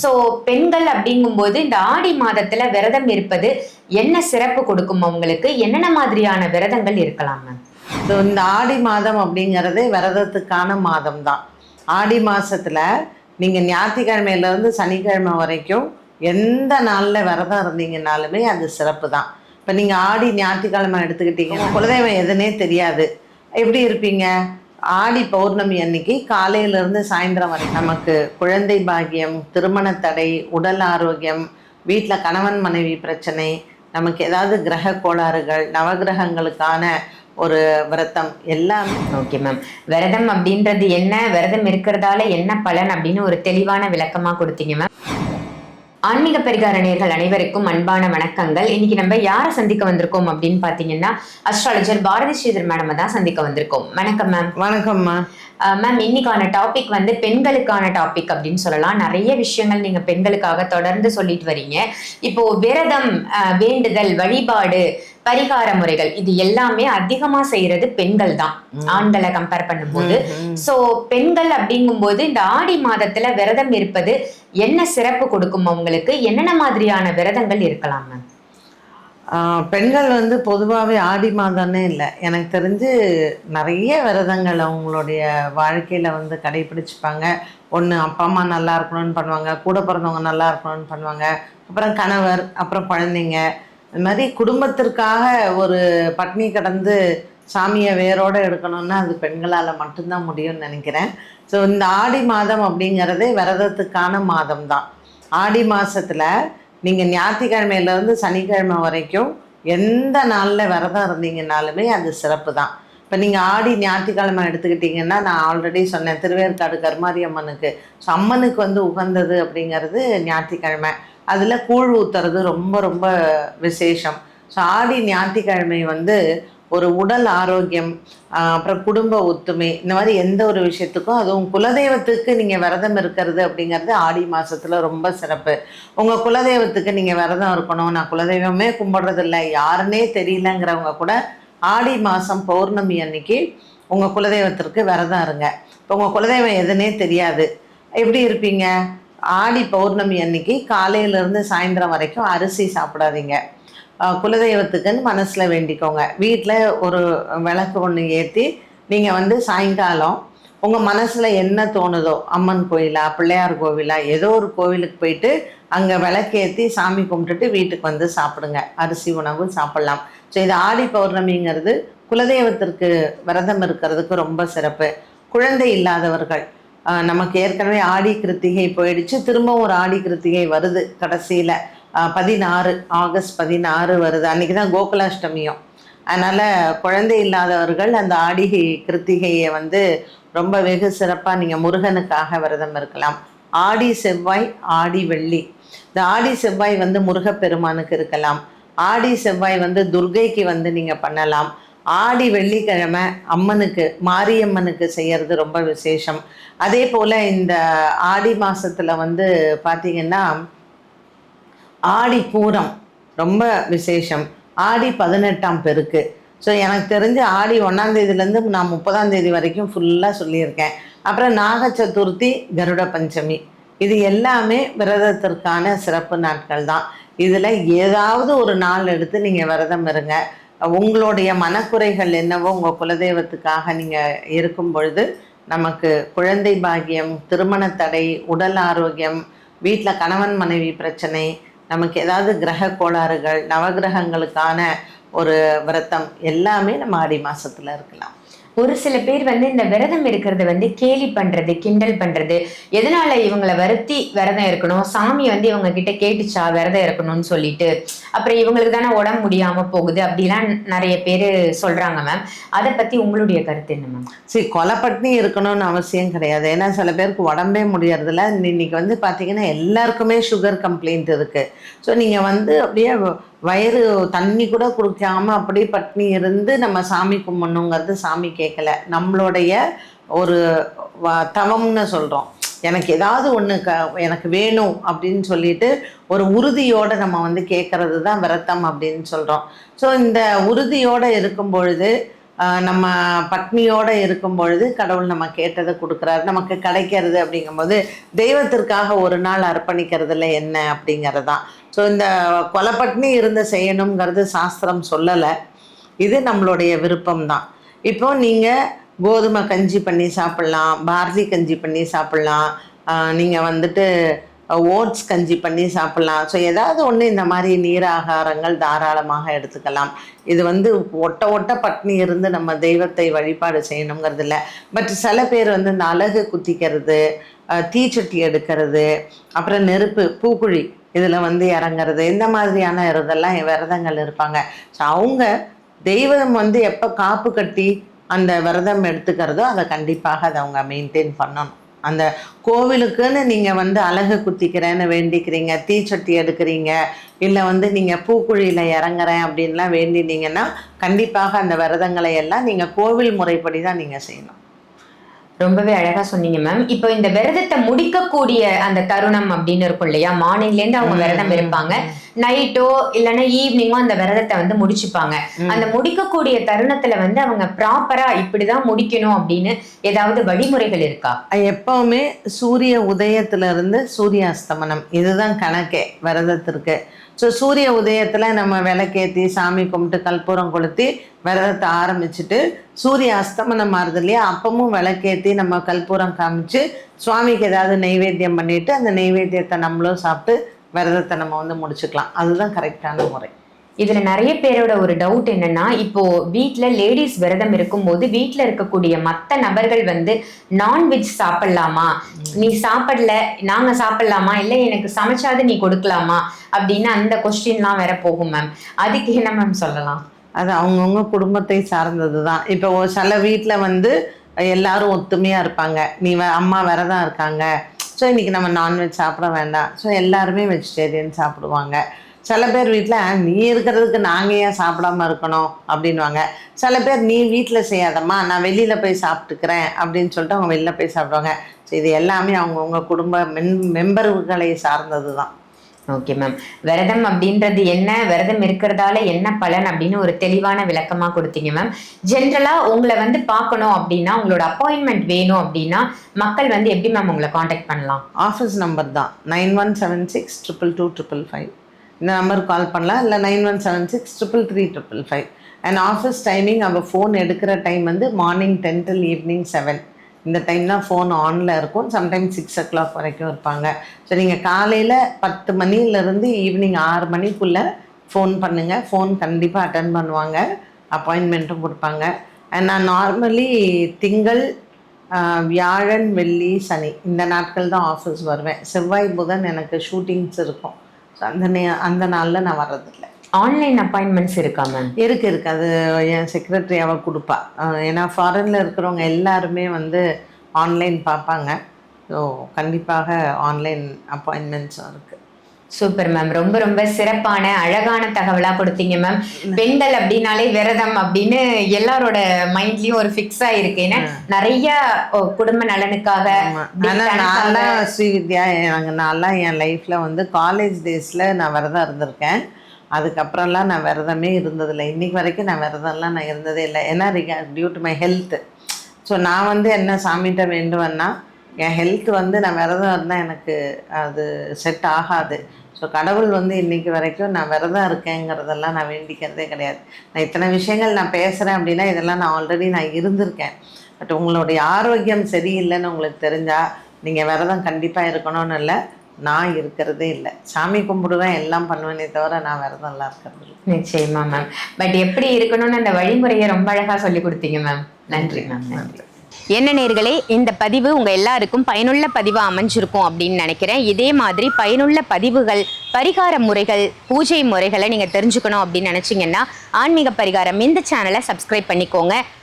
So பெண்கள் அப்படிங்கும்போது இந்த ஆடி மாதத்துல விரதம் இருப்பது என்ன சிறப்பு கொடுக்கும் அவங்களுக்கு என்னென்ன மாதிரியான விரதங்கள் இருக்கலாம் ஸோ இந்த ஆடி மாதம் அப்படிங்கிறது விரதத்துக்கான மாதம் தான் ஆடி மாசத்துல நீங்க ஞாயிற்றுக்கிழமையில இருந்து சனிக்கிழமை வரைக்கும் எந்த நாள்ல விரதம் இருந்தீங்கனாலுமே அது சிறப்பு தான் இப்போ நீங்க ஆடி ஞாயிற்றுக்கிழமை எடுத்துக்கிட்டீங்கன்னா குலதெய்வம் எதுனே தெரியாது. எப்படி இருப்பீங்க? ஆடி பௌர்ணமி அன்னைக்கு காலையிலிருந்து சாயந்தரம் வரை நமக்கு குழந்தை பாக்கியம் திருமண தடை உடல் ஆரோக்கியம் வீட்டில் கணவன் மனைவி பிரச்சனை நமக்கு ஏதாவது கிரக கோளாறுகள் நவகிரகங்களுக்கான ஒரு விரதம் எல்லாமே. ஓகே மேம் விரதம் அப்படின்றது என்ன? விரதம் இருக்கிறதால என்ன பலன் அப்படின்னு ஒரு தெளிவான விளக்கமாக கொடுத்தீங்க மேம் ஆன்மீக பரிகார நேர்கள் அனைவருக்கும் அன்பான வணக்கங்கள். இன்னைக்கு நம்ம யாரை சந்திக்க வந்திருக்கோம் அப்படின்னு பாத்தீங்கன்னா அஸ்ட்ராலஜர் பாரதி ஸ்ரீதர் மேடம் தான் சந்திக்க வந்திருக்கோம். வணக்கம் மேம் வணக்கம்மா மேம் இன்னைக்கான டாபிக் வந்து பெண்களுக்கான டாபிக் அப்படின்னு சொல்லலாம். நிறைய விஷயங்கள் நீங்க பெண்களுக்காக தொடர்ந்து சொல்லிட்டு வரீங்க. இப்போ விரதம் வேண்டுதல் வழிபாடு பரிகார முறைகள். இது எல்லாமே அதிகமா செய்யறது பெண்கள் தான் ஆண்களை கம்பேர் பண்ணும்போது. சோ பெண்கள் அப்படிங்கும்போது இந்த ஆடி மாதத்துல விரதம் இருப்பது என்ன சிறப்பு கொடுக்கும் அவங்களுக்கு? என்னென்ன மாதிரியான விரதங்கள் ஆஹ் பெண்கள் வந்து பொதுவாகவே ஆடி மாதம்னே இல்லை. எனக்கு தெரிஞ்சு நிறைய விரதங்கள் அவங்களுடைய வாழ்க்கையில் வந்து கடைபிடிச்சுப்பாங்க. ஒன்று அப்பா அம்மா நல்லா இருக்கணும்னு பண்ணுவாங்க. கூட பிறந்தவங்க நல்லா இருக்கணும்னு பண்ணுவாங்க. அப்புறம் கணவர் அப்புறம் குழந்தைங்க. இது மாதிரி குடும்பத்திற்காக ஒரு பட்னி கடந்து சாமியை வேரோட எடுக்கணும்னா அது பெண்களால் மட்டும்தான் முடியும்னு நினைக்கிறேன். ஸோ இந்த ஆடி மாதம் அப்படிங்கிறதே விரதத்துக்கான மாதம் தான் ஆடி மாதத்தில் நீங்கள் ஞாயிற்றுக்கிழமையிலேருந்து சனிக்கிழமை வரைக்கும் எந்த நாளில் விரதம் இருந்தீங்கனாலுமே அது சிறப்பு தான் இப்போ நீங்கள் ஆடி ஞாயிற்றுக்கிழமை எடுத்துக்கிட்டிங்கன்னா நான் ஆல்ரெடி சொன்னேன் திருவேற்காடு கருமாரி அம்மனுக்கு ஸோ அம்மனுக்கு வந்து உகந்தது அப்படிங்கிறது ஞாயிற்றுக்கிழமை. அதில் கூழ் ஊத்துறது ரொம்ப ரொம்ப விசேஷம். ஸோ ஆடி ஞாயிற்றுக்கிழமை வந்து ஒரு உடல் ஆரோக்கியம் அப்புறம் குடும்ப ஒத்துமை இந்த மாதிரி எந்த ஒரு விஷயத்துக்கும் அதுவும் குலதெய்வத்துக்கு நீங்கள் விரதம் இருக்கிறது அப்படிங்கிறது ஆடி மாதத்தில் ரொம்ப சிறப்பு. உங்கள் குலதெய்வத்துக்கு நீங்கள் விரதம் இருக்கணும். நான் குலதெய்வமே கும்பிட்றதில்ல. யாருன்னே தெரியலங்கிறவங்க கூட ஆடி மாதம் பௌர்ணமி அன்னைக்கு உங்கள் குலதெய்வத்திற்கு விரதம் இருங்க. இப்போ உங்கள் குலதெய்வம் எதுனே தெரியாது. எப்படி இருப்பீங்க? ஆடி பௌர்ணமி அன்னைக்கு காலையிலேருந்து சாயந்தரம் வரைக்கும் அரிசி சாப்பிடாதீங்க. குலதெய்வத்துக்குன்னு மனசில் வேண்டிக்கோங்க. வீட்டில் ஒரு விளக்கு ஒன்று ஏற்றி நீங்கள் வந்து சாயங்காலம் உங்கள் மனசில் என்ன தோணுதோ அம்மன் கோயிலா பிள்ளையார் கோவிலா ஏதோ ஒரு கோவிலுக்கு போயிட்டு அங்கே விளக்கேற்றி சாமி கும்பிட்டுட்டு வீட்டுக்கு வந்து சாப்பிடுங்க. அரிசி உணவு சாப்பிட்லாம். ஸோ இது ஆடி பௌர்ணமிங்கிறது குலதெய்வத்திற்கு விரதம் இருக்கிறதுக்கு ரொம்ப சிறப்பு. குழந்தை இல்லாதவர்கள் நமக்கு ஏற்கனவே ஆடி கிருத்திகை போயிடுச்சு. திரும்பவும் ஒரு ஆடி கிருத்திகை வருது கடைசியில். பதினாறு ஆகஸ்ட் பதினாறு வருது. அன்றைக்கி தான் கோகுலாஷ்டமியும். அதனால் குழந்தை இல்லாதவர்கள் அந்த ஆடி கிருத்திகையை வந்து ரொம்ப வெகு சிறப்பாக நீங்கள் முருகனுக்காக விரதம் இருக்கலாம். ஆடி செவ்வாய் ஆடி வெள்ளி. இந்த ஆடி செவ்வாய் வந்து முருகப்பெருமானுக்கு இருக்கலாம். ஆடி செவ்வாய் வந்து துர்கைக்கு வந்து நீங்கள் பண்ணலாம். ஆடி வெள்ளிக்கிழமை அம்மனுக்கு மாரியம்மனுக்கு செய்யறது ரொம்ப விசேஷம். அதே போல் இந்த ஆடி மாசத்துல வந்து பார்த்திங்கன்னா ஆடி பூரம் ரொம்ப விசேஷம். ஆடி பதினெட்டாம் பெருக்கு. ஸோ எனக்கு தெரிஞ்சு ஆடி ஒன்றாம் தேதியிலேருந்து நான் முப்பதாம் தேதி வரைக்கும் ஃபுல்லாக சொல்லியிருக்கேன். அப்புறம் நாக சதுர்த்தி கருட பஞ்சமி. இது எல்லாமே விரதத்திற்கான சிறப்பு நாட்கள் தான் இதில் ஏதாவது ஒரு நாள் எடுத்து நீங்கள் விரதம் இருங்க. உங்களுடைய மனக்குறைகள் என்னவோ உங்கள் குலதெய்வத்துக்காக நீங்கள் இருக்கும் பொழுது நமக்கு குழந்தை பாகியம் திருமண தடை உடல் ஆரோக்கியம் வீட்டில் கணவன் மனைவி பிரச்சனை நமக்கு ஏதாவது கிரக கோளாறுகள் நவகிரகங்களுக்கான ஒரு விரதம் எல்லாமே நம்ம ஆடி மாசத்துல இருக்கலாம். ஒரு சில பேர் வந்து இந்த விரதம் இருக்கிறத வந்து கேலி பண்றது கிண்டல் பண்றது எதனால இவங்களை வருத்தி விரதம் இருக்கணும் சாமி வந்து இவங்க கிட்ட கேட்டுச்சா விரதம் இருக்கணும்னு சொல்லிட்டு அப்புறம் இவங்களுக்கு தானே உடம்பு முடியாம போகுது அப்படிலாம் நிறைய பேர் சொல்றாங்க மேம் அதை பத்தி உங்களுடைய கருத்து என்ன மேம் சரி கொலைப்பட்னி இருக்கணும்னு அவசியம் கிடையாது. ஏன்னா சில பேருக்கு உடம்பே முடியறதில்ல. இன்னைக்கு வந்து பாத்தீங்கன்னா எல்லாருக்குமே சுகர் கம்ப்ளைண்ட் இருக்கு. ஸோ நீங்கள் வந்து அப்படியே வயிறு தண்ணி கூட குடிக்காம அப்படியே பட்னி இருந்து நம்ம சாமி கும்பிடணுங்கிறது சாமி கேட்கல. நம்மளுடைய ஒரு வ- தவம்னு சொல்கிறோம் எனக்கு ஏதாவது ஒன்று க எனக்கு வேணும் அப்படின்னு சொல்லிட்டு ஒரு உறுதியோடு நம்ம வந்து கேட்குறது தான் விரத்தம் அப்படின்னு சொல்கிறோம் ஸோ இந்த உறுதியோடு இருக்கும் பொழுது நம்ம பட்னியோடு இருக்கும் பொழுது கடவுள் நம்ம கேட்டதை கொடுக்குறாரு. நமக்கு கிடைக்கிறது அப்படிங்கும்போது தெய்வத்திற்காக ஒரு நாள் அர்ப்பணிக்கிறதுல என்ன அப்படிங்கிறது தான் ஸோ இந்த கொலைப்பட்னி இருந்து செய்யணுங்கிறது சாஸ்திரம் சொல்லலை. இது நம்மளுடைய விருப்பம் தான் இப்போ நீங்கள் கோதுமை கஞ்சி பண்ணி சாப்பிட்லாம் பார்லி கஞ்சி பண்ணி சாப்பிட்லாம் நீங்கள் வந்துட்டு ஓட்ஸ் கஞ்சி பண்ணி சாப்பிட்லாம். ஸோ ஏதாவது ஒன்று இந்த மாதிரி நீர் ஆகாரங்கள் தாராளமாக எடுத்துக்கலாம். இது வந்து ஒட்ட ஒட்ட பட்னி இருந்து நம்ம தெய்வத்தை வழிபாடு செய்யணுங்கிறது இல்லை. பட் சில பேர் வந்து இந்த அழகு குத்திக்கிறது தீச்சட்டி எடுக்கிறது அப்புறம் நெருப்பு பூக்குழி இதில் வந்து இறங்குறது இந்த மாதிரியான இதெல்லாம் விரதங்கள் இருப்பாங்க. ஸோ அவங்க தெய்வம் வந்து எப்போ காப்பு கட்டி அந்த விரதம் எடுத்துக்கிறதோ அதை கண்டிப்பாக அதை அவங்க மெயின்டைன் பண்ணணும். அந்த கோவிலுக்குன்னு நீங்கள் வந்து அழகு குத்திக்கிறேன்னு வேண்டிக்கிறீங்க தீச்சட்டி எடுக்கிறீங்க இல்லை வந்து நீங்கள் பூக்குழியில் இறங்குறேன் அப்படின்லாம் வேண்டினீங்கன்னா கண்டிப்பாக அந்த விரதங்களை எல்லாம் நீங்கள் கோவில் முறைப்படி தான் நீங்கள் செய்யணும். ரொம்பவே அழகா சொன்னீங்க மேம் இப்போ இந்த விரதத்தை முடிக்கக்கூடிய அந்த தருணம் அப்படின்னு இருக்கும் இல்லையா? மார்னிங்ல இருந்து அவங்க விரதம் இருப்பாங்க. நைட்டோ இல்லைன்னா ஈவினிங்கோ அந்த விரதத்தை வந்து முடிச்சுப்பாங்க. அந்த முடிக்கக்கூடிய தருணத்துல வந்து அவங்க ப்ராப்பரா இப்படிதான் முடிக்கணும் அப்படின்னு ஏதாவது வழிமுறைகள் இருக்கா? எப்பவுமே சூரிய உதயத்துல இருந்து சூரிய அஸ்தமனம். இதுதான் கணக்கே விரதத்திற்கு. ஸோ சூரிய உதயத்தில் நம்ம விளக்கேற்றி சாமி கும்பிட்டு கற்பூரம் கொளுத்தி விரதத்தை ஆரம்பிச்சுட்டு சூரிய அஸ்தமனம் ஆறுது இல்லையா? அப்பவும் விளக்கேற்றி நம்ம கற்பூரம் காமிச்சு சுவாமிக்கு ஏதாவது நெய்வேத்தியம் பண்ணிட்டு அந்த நெய்வேத்தியத்தை நம்மளும் சாப்பிட்டு விரதத்தை நம்ம வந்து முடிச்சுக்கலாம். அதுதான் கரெக்டான முறை. இதுல நிறைய பேரோட ஒரு டவுட் என்னன்னா இப்போ வீட்டில் லேடிஸ் விரதம் இருக்கும்போது வீட்டில் இருக்கக்கூடிய மத்த நபர்கள் வந்து நான்வெஜ் சாப்பிடலாமா? நீ சாப்பிடல நாங்க சாப்பிடலாமா? இல்ல எனக்கு சமைச்சாது நீ கொடுக்கலாமா? அப்படின்னு அந்த கொஸ்டின்லாம் வேற போகும் மேம் அதுக்கு என்ன மேம் சொல்லலாம்? அது அவங்கவுங்க குடும்பத்தை சார்ந்தது தான் இப்போ சில வீட்டில் வந்து எல்லாரும் ஒத்துமையாக இருப்பாங்க. நீ வ- அம்மா விரதம் இருக்காங்க. ஸோ இன்னைக்கு நம்ம நான்வெஜ் சாப்பிட வேண்டாம். ஸோ எல்லாருமே வெஜிடேரியன் சாப்பிடுவாங்க. சில பேர் வீட்டில் நீ இருக்கிறதுக்கு நாங்கள் ஏன் சாப்பிடாம இருக்கணும்? அப்படின்வாங்க சில பேர் நீ வீட்டில் செய்யாதம்மா நான் வெளியில் போய் சாப்பிட்டுக்கிறேன் அப்படின்னு சொல்லிட்டு அவங்க வெளில போய் சாப்பிடுவாங்க. ஸோ இது எல்லாமே அவங்கவுங்க குடும்ப மென் மெம்பர்களை சார்ந்தது தான் ஓகே மேம். விரதம் அப்படின்றது என்ன? விரதம் இருக்கிறதால என்ன பலன் அப்படின்னு ஒரு தெளிவான விளக்கமா கொடுத்தீங்க மேம். ஜென்ரலா உங்களை வந்து பார்க்கணும் அப்படின்னா உங்களோட அப்பாயின்மெண்ட் வேணும் அப்படின்னா மக்கள் வந்து எப்படி மேம் உங்களை காண்டாக்ட் பண்ணலாம்? ஆஃபீஸ் நம்பர் தான். Nine one seven six triple two triple five. இந்த நம்பருக்கு கால் பண்ணலாம். இல்லை nine one seven six triple three triple five and office timing அவள் ஃபோன் எடுக்கிற டைம் வந்து morning ten till evening seven இந்த டைம் தான் ஃபோன் ஆனில் இருக்கும். சம்டைம்ஸ் சிக்ஸ் ஓ கிளாக் வரைக்கும் இருப்பாங்க. ஸோ நீங்கள் காலையில் பத்து மணிலேருந்து ஈவினிங் ஆறு மணிக்குள்ளே ஃபோன் பண்ணுங்கள் ஃபோன் கண்டிப்பாக அட்டன் பண்ணுவாங்க. அப்பாயின்மெண்ட்டும் கொடுப்பாங்க. அண்ட் நான் நார்மலி திங்கள் வியாழன் வெள்ளி சனி. இந்த நாட்கள் தான் ஆஃபீஸ் வருவேன். செவ்வாய் புதன் எனக்கு ஷூட்டிங்ஸ் இருக்கும். அந்த நே அந்த நாளில் நான் வர்றதில்லை. ஆன்லைன் அப்பாயின்மெண்ட்ஸ் இருக்கா மேம் இருக்கு இருக்கு. அது என் செக்ரட்டரி அவள் கொடுப்பா. ஏன்னா ஃபாரினில் இருக்கிறவங்க எல்லாருமே வந்து ஆன்லைன் பார்ப்பாங்க. ஸோ கண்டிப்பாக ஆன்லைன் அப்பாயின்மெண்ட்ஸும் இருக்குது சூப்பர் மேம் ரொம்ப ரொம்ப சிறப்பான அழகான தகவலா கொடுத்தீங்க மேம் பெண்கள் அப்படின்னாலே விரதம் அப்படின்னு எல்லாரோட மைண்ட்லயும் ஒரு ஃபிக்ஸ் ஆயிருக்கு. ஏன்னா நிறைய குடும்ப நலனுக்காக நான்லாம் ஸ்ரீவித்யா நான்லாம் என் லைஃப்பில் வந்து காலேஜ் டேஸில் நான் விரதம் இருந்திருக்கேன். அதுக்கப்புறம்லாம் நான் விரதமே இருந்ததில்லை. இன்னைக்கு வரைக்கும் நான் விரதம்லாம் நான் இருந்ததே இல்லை. ஏன்னா due to my health so நான் வந்து என்ன சாமிகிட்ட வேண்டுவேன்னா என் ஹெல்த் வந்து நான் விரதம் இருந்தால் எனக்கு அது செட் ஆகாது. ஸோ கடவுள் வந்து இன்னைக்கு வரைக்கும் நான் விரதம் இருக்கேங்கிறதெல்லாம் நான் வேண்டிக்கிறதே கிடையாது. நான் இத்தனை விஷயங்கள் நான் பேசுகிறேன் அப்படின்னா இதெல்லாம் நான் ஆல்ரெடி நான் இருந்திருக்கேன். பட் உங்களுடைய ஆரோக்கியம் சரியில்லைன்னு உங்களுக்கு தெரிஞ்சால் நீங்கள் விரதம் கண்டிப்பாக இருக்கணும்னு இல்லை நான் இருக்கிறதே இல்லை. சாமி கும்பிடுவேன் எல்லாம் பண்ணுவேனே தவிர நான் விரதம்லாம் இருக்கிறது இல்லை. நிச்சயமா மேம் பட் எப்படி இருக்கணும்னு அந்த வழிமுறையை ரொம்ப அழகா சொல்லி கொடுத்தீங்க மேம் நன்றி மேம் நன்றி. என்ன நேர்களே இந்த பதிவு உங்க எல்லாருக்கும் பயனுள்ள பதிவாக அமைஞ்சிருக்கும் அப்படின்னு நினைக்கிறேன். இதே மாதிரி பயனுள்ள பதிவுகள் பரிகார முறைகள் பூஜை முறைகளை நீங்க தெரிஞ்சுக்கணும் அப்படின்னு நினைச்சீங்கன்னா ஆன்மீக பரிகாரம் இந்த சேனலை சப்ஸ்கிரைப் பண்ணிக்கோங்க.